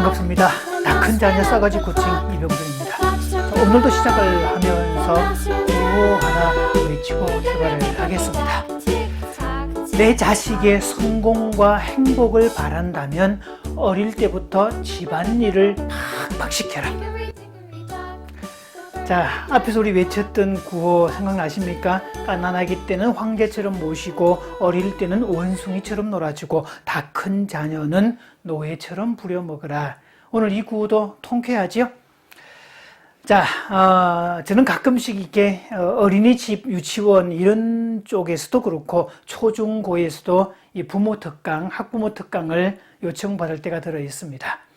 반갑습니다. 다큰 자녀 싸가지 고칭 이병준입니다. 자, 오늘도 시작을 하면서 구호 하나 외치고 출발을 하겠습니다. 내 자식의 성공과 행복을 바란다면 어릴 때부터 집안일을 팍팍 시켜라. 자, 앞에서 우리 외쳤던 구호 생각나십니까? 가난하기 때는 황제처럼 모시고 어릴 때는 원숭이처럼 놀아주고 다 큰 자녀는 노예처럼 부려먹으라. 오늘 이 구호도 통쾌하지요? 자, 어, 저는 가끔씩 이렇게 어, 어린이집, 유치원 이런 쪽에서도 그렇고 초중고에서도 이 부모 특강, 학부모 특강을 요청받을 때가 들어 있습니다.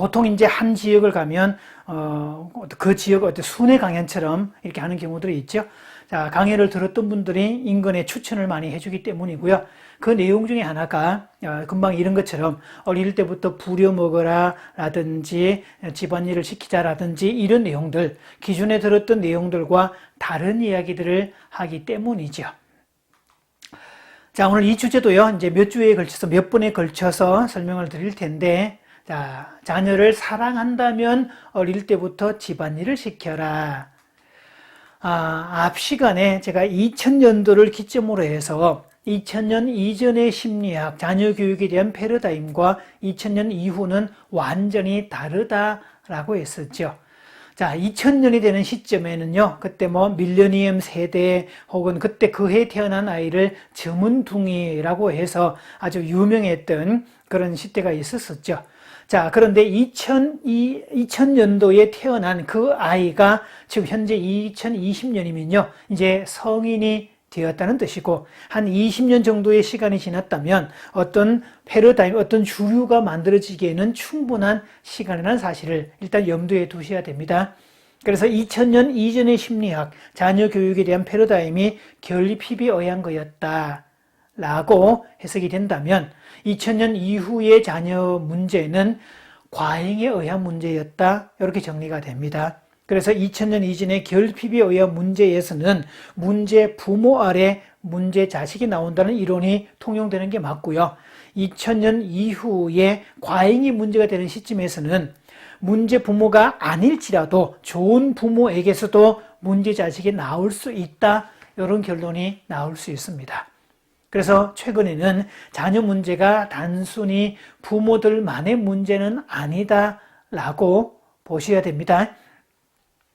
보통 이제 한 지역을 가면 어, 그 지역 어떤 순회 강연처럼 이렇게 하는 경우들이 있죠. 자, 강연을 들었던 분들이 인근에 추천을 많이 해주기 때문이고요. 그 내용 중에 하나가 어, 금방 이런 것처럼 어릴 때부터 부려 먹어라 라든지 집안일을 시키자 라든지 이런 내용들 기존에 들었던 내용들과 다른 이야기들을 하기 때문이죠. 자, 오늘 이 주제도요, 이제 몇 주에 걸쳐서, 몇 번에 걸쳐서 설명을 드릴 텐데, 자, 자녀를 사랑한다면 어릴 때부터 집안일을 시켜라. 아, 앞 시간에 제가 2000년도를 기점으로 해서 2000년 이전의 심리학, 자녀 교육에 대한 패러다임과 2000년 이후는 완전히 다르다라고 했었죠. 자, 2000년이 되는 시점에는요, 그때 뭐 밀레니엄 세대 혹은 그때 그 해 태어난 아이를 저문둥이라고 해서 아주 유명했던 그런 시대가 있었었죠. 자, 그런데 2000, 2000년도에 태어난 그 아이가 지금 현재 2020년이면요, 이제 성인이 되었다는 뜻이고, 한 20년 정도의 시간이 지났다면 어떤 패러다임, 어떤 주류가 만들어지기에는 충분한 시간이라는 사실을 일단 염두에 두셔야 됩니다. 그래서 2000년 이전의 심리학, 자녀 교육에 대한 패러다임이 결핍이 의한 거였다. 라고 해석이 된다면 2000년 이후의 자녀 문제는 과잉에 의한 문제였다. 이렇게 정리가 됩니다. 그래서 2000년 이전의 결핍에 의한 문제에서는 문제 부모 아래 문제 자식이 나온다는 이론이 통용되는 게 맞고요. 2000년 이후에 과잉이 문제가 되는 시점에서는 문제 부모가 아닐지라도 좋은 부모에게서도 문제 자식이 나올 수 있다. 이런 결론이 나올 수 있습니다. 그래서 최근에는 자녀 문제가 단순히 부모들만의 문제는 아니다라고 보셔야 됩니다.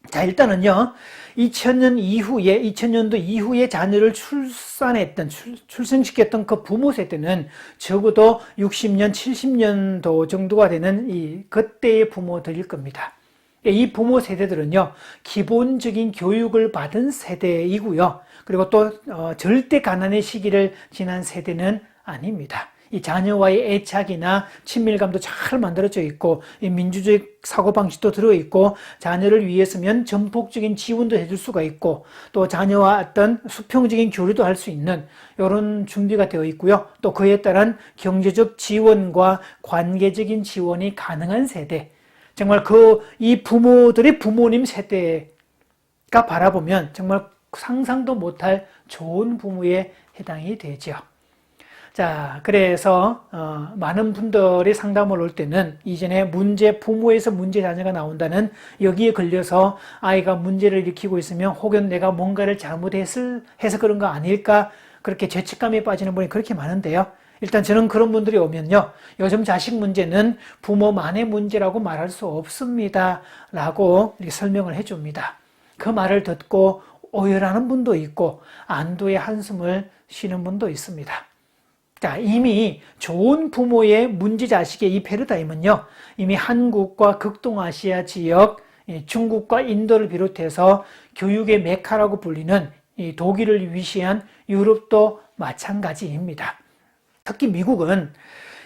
자, 일단은요, 2000년 이후에, 2000년도 이후에 자녀를 출산했던, 출, 생시켰던 그 부모 세대는 적어도 60년, 70년도 정도가 되는 이, 그때의 부모들일 겁니다. 이 부모 세대들은요, 기본적인 교육을 받은 세대이고요. 그리고 또 어, 절대 가난의 시기를 지난 세대는 아닙니다. 이 자녀와의 애착이나 친밀감도 잘 만들어져 있고 민주주의 사고방식도 들어있고 자녀를 위해서면 전폭적인 지원도 해줄 수가 있고 또 자녀와 어떤 수평적인 교류도 할 수 있는 이런 준비가 되어 있고요. 또 그에 따른 경제적 지원과 관계적인 지원이 가능한 세대 정말 그 이 부모들의 부모님 세대가 바라보면 정말 상상도 못할 좋은 부모에 해당이 되죠. 자, 그래서 어, 많은 분들이 상담을 올 때는 이전에 문제 부모에서 문제 자녀가 나온다는 여기에 걸려서 아이가 문제를 일으키고 있으면 혹은 내가 뭔가를 잘못했을 해서 그런 거 아닐까 그렇게 죄책감에 빠지는 분이 그렇게 많은데요. 일단 저는 그런 분들이 오면요. 요즘 자식 문제는 부모만의 문제라고 말할 수 없습니다. 라고 설명을 해줍니다. 그 말을 듣고 오열하는 분도 있고 안도의 한숨을 쉬는 분도 있습니다. 자, 이미 좋은 부모의 문제 자식의 이 패러다임은요, 이미 한국과 극동아시아 지역, 중국과 인도를 비롯해서 교육의 메카라고 불리는 독일을 위시한 유럽도 마찬가지입니다. 특히 미국은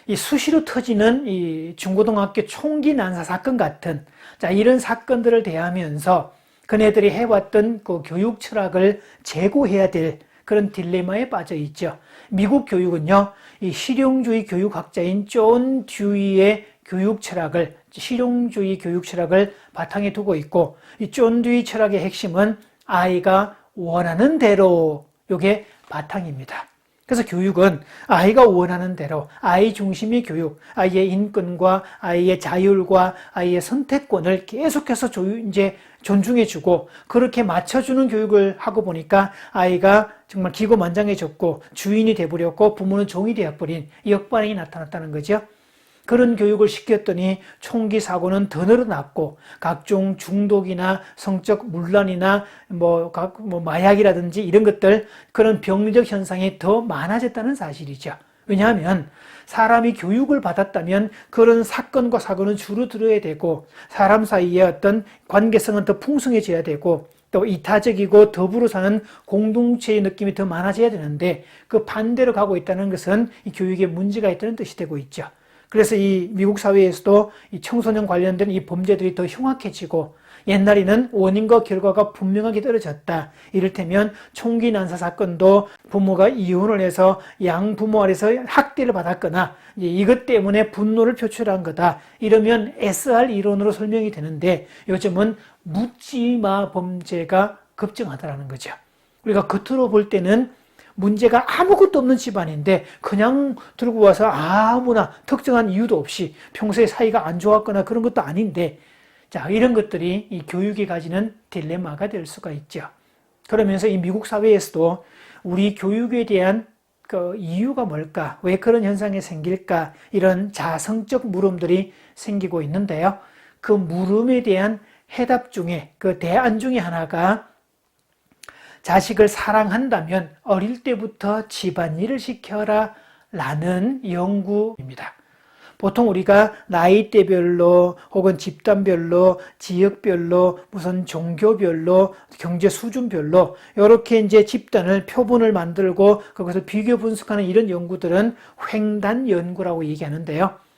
이 수시로 터지는 이 중고등학교 총기 난사 사건 같은 자 이런 사건들을 대하면서 그네들이 해왔던 그 교육 철학을 재고해야 될 그런 딜레마에 빠져 있죠. 미국 교육은요, 이 실용주의 교육학자인 존 듀이의 교육 철학을, 실용주의 교육 철학을 바탕에 두고 있고, 이 존 듀이 철학의 핵심은 아이가 원하는 대로, 요게 바탕입니다. 그래서 교육은 아이가 원하는 대로 아이 중심의 교육, 아이의 인권과 아이의 자율과 아이의 선택권을 계속해서 조, 이제 존중해주고 그렇게 맞춰주는 교육을 하고 보니까 아이가 정말 기고만장해졌고 주인이 돼버렸고 부모는 종이 되어버린 이 역반응이 나타났다는 거죠. 그런 교육을 시켰더니 총기 사고는 더 늘어났고 각종 중독이나 성적 문란이나 뭐, 각, 뭐 마약이라든지 이런 것들 그런 병리적 현상이 더 많아졌다는 사실이죠. 왜냐하면 사람이 교육을 받았다면 그런 사건과 사고는 줄어들어야 되고 사람 사이의 어떤 관계성은 더 풍성해져야 되고 또 이타적이고 더불어 사는 공동체의 느낌이 더 많아져야 되는데 그 반대로 가고 있다는 것은 이 교육에 문제가 있다는 뜻이 되고 있죠. 그래서 이 미국 사회에서도 이 청소년 관련된 이 범죄들이 더 흉악해지고 옛날에는 원인과 결과가 분명하게 떨어졌다. 이를테면 총기 난사 사건도 부모가 이혼을 해서 양부모 아래서 학대를 받았거나 이것 때문에 분노를 표출한 거다. 이러면 SR 이론으로 설명이 되는데 요즘은 묻지마 범죄가 급증하다라는 거죠. 우리가 겉으로 볼 때는 문제가 아무것도 없는 집안인데 그냥 들고 와서 아무나 특정한 이유도 없이 평소에 사이가 안 좋았거나 그런 것도 아닌데 자 이런 것들이 이 교육이 가지는 딜레마가 될 수가 있죠. 그러면서 이 미국 사회에서도 우리 교육에 대한 그 이유가 뭘까? 왜 그런 현상이 생길까? 이런 자성적 물음들이 생기고 있는데요. 그 물음에 대한 해답 중에 그 대안 중에 하나가 자식을 사랑한다면 어릴 때부터 집안일을 시켜라 라는 연구입니다. 보통 우리가 나이대별로 혹은 집단별로 지역별로 무슨 종교별로 경제 수준별로 이렇게 이제 집단을 표본을 만들고 거기서 비교 분석하는 이런 연구들은 횡단 연구라고 얘기하는데요.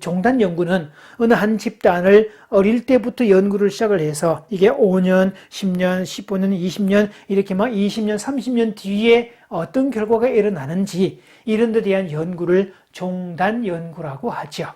종단 연구는 어느 한 집단을 어릴 때부터 연구를 시작을 해서 이게 5년, 10년, 15년, 20년 이렇게 막 20년, 30년 뒤에 어떤 결과가 일어나는지 이런 데 대한 연구를 종단 연구라고 하죠.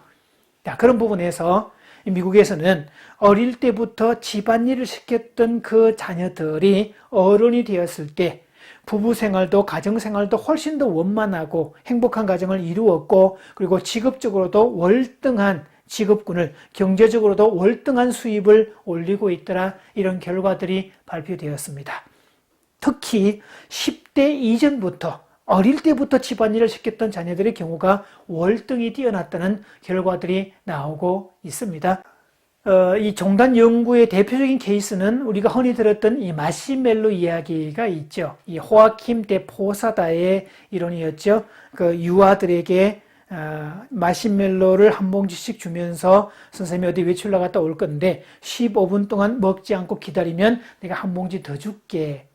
자, 그런 부분에서 미국에서는 어릴 때부터 집안일을 시켰던 그 자녀들이 어른이 되었을 때 부부 생활도 가정 생활도 훨씬 더 원만하고 행복한 가정을 이루었고 그리고 직업적으로도 월등한 직업군을 경제적으로도 월등한 수입을 올리고 있더라 이런 결과들이 발표되었습니다. 특히 10대 이전부터 어릴 때부터 집안일을 시켰던 자녀들의 경우가 월등히 뛰어났다는 결과들이 나오고 있습니다. 어, 이 종단 연구의 대표적인 케이스는 우리가 흔히 들었던 이 마시멜로 이야기가 있죠. 이 호아킴 대 포사다의 이론이었죠. 그 유아들에게 어, 마시멜로를 한 봉지씩 주면서 선생님이 어디 외출 나갔다 올 건데 15분 동안 먹지 않고 기다리면 내가 한 봉지 더 줄게.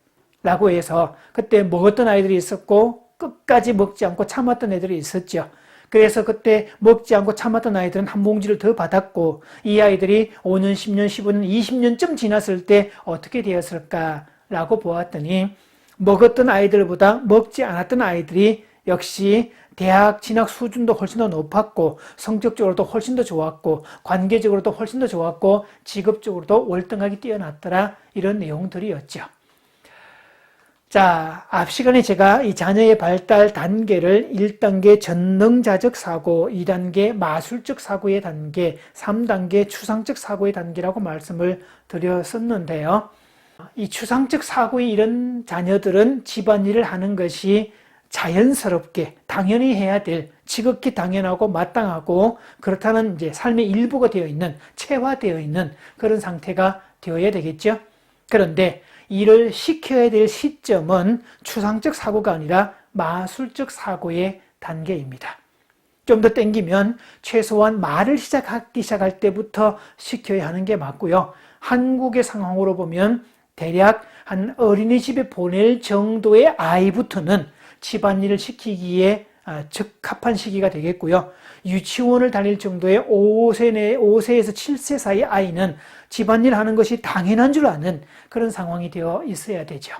라고 해서 그때 먹었던 아이들이 있었고 끝까지 먹지 않고 참았던 애들이 있었죠. 그래서 그때 먹지 않고 참았던 아이들은 한 봉지를 더 받았고 이 아이들이 5년, 10년, 15년, 20년쯤 지났을 때 어떻게 되었을까라고 보았더니 먹었던 아이들보다 먹지 않았던 아이들이 역시 대학 진학 수준도 훨씬 더 높았고 성적적으로도 훨씬 더 좋았고 관계적으로도 훨씬 더 좋았고 직업적으로도 월등하게 뛰어났더라 이런 내용들이었죠. 자, 앞 시간에 제가 이 자녀의 발달 단계를 1단계 전능자적 사고, 2단계 마술적 사고의 단계, 3단계 추상적 사고의 단계라고 말씀을 드렸었는데요. 이 추상적 사고의 이런 자녀들은 집안일을 하는 것이 자연스럽게 당연히 해야 될 지극히 당연하고 마땅하고 그렇다는 이제 삶의 일부가 되어 있는 체화되어 있는 그런 상태가 되어야 되겠죠. 그런데 일을 시켜야 될 시점은 추상적 사고가 아니라 마술적 사고의 단계입니다. 좀 더 땡기면 최소한 말을 시작하기 시작할 때부터 시켜야 하는 게 맞고요. 한국의 상황으로 보면 대략 한 어린이집에 보낼 정도의 아이부터는 집안일을 시키기에 아, 적합한 시기가 되겠고요. 유치원을 다닐 정도의 5세 내 5세에서 7세 사이 아이는 집안일 하는 것이 당연한 줄 아는 그런 상황이 되어 있어야 되죠.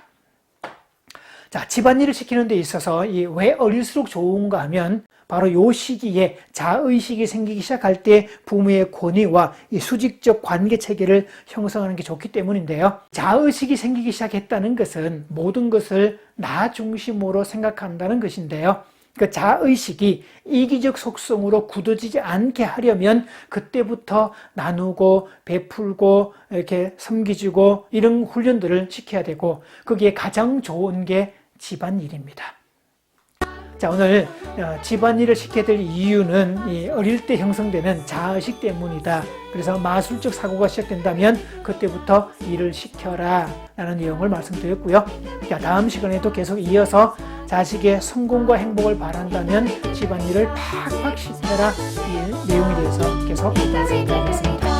자, 집안일을 시키는 데 있어서 이 왜 어릴수록 좋은가 하면 바로 요 시기에 자의식이 생기기 시작할 때 부모의 권위와 이 수직적 관계 체계를 형성하는 게 좋기 때문인데요. 자의식이 생기기 시작했다는 것은 모든 것을 나 중심으로 생각한다는 것인데요. 그 자의식이 이기적 속성으로 굳어지지 않게 하려면 그때부터 나누고 베풀고 이렇게 섬기주고 이런 훈련들을 시켜야 되고 거기에 가장 좋은 게 집안일입니다. 자 오늘 어, 집안일을 시켜야 될 이유는 이 어릴 때 형성되는 자의식 때문이다. 그래서 마술적 사고가 시작된다면 그때부터 일을 시켜라 라는 내용을 말씀드렸고요. 자 다음 시간에도 계속 이어서 자식의 성공과 행복을 바란다면 집안일을 팍팍 시켜라 이 내용에 대해서 계속 말씀드리겠습니다.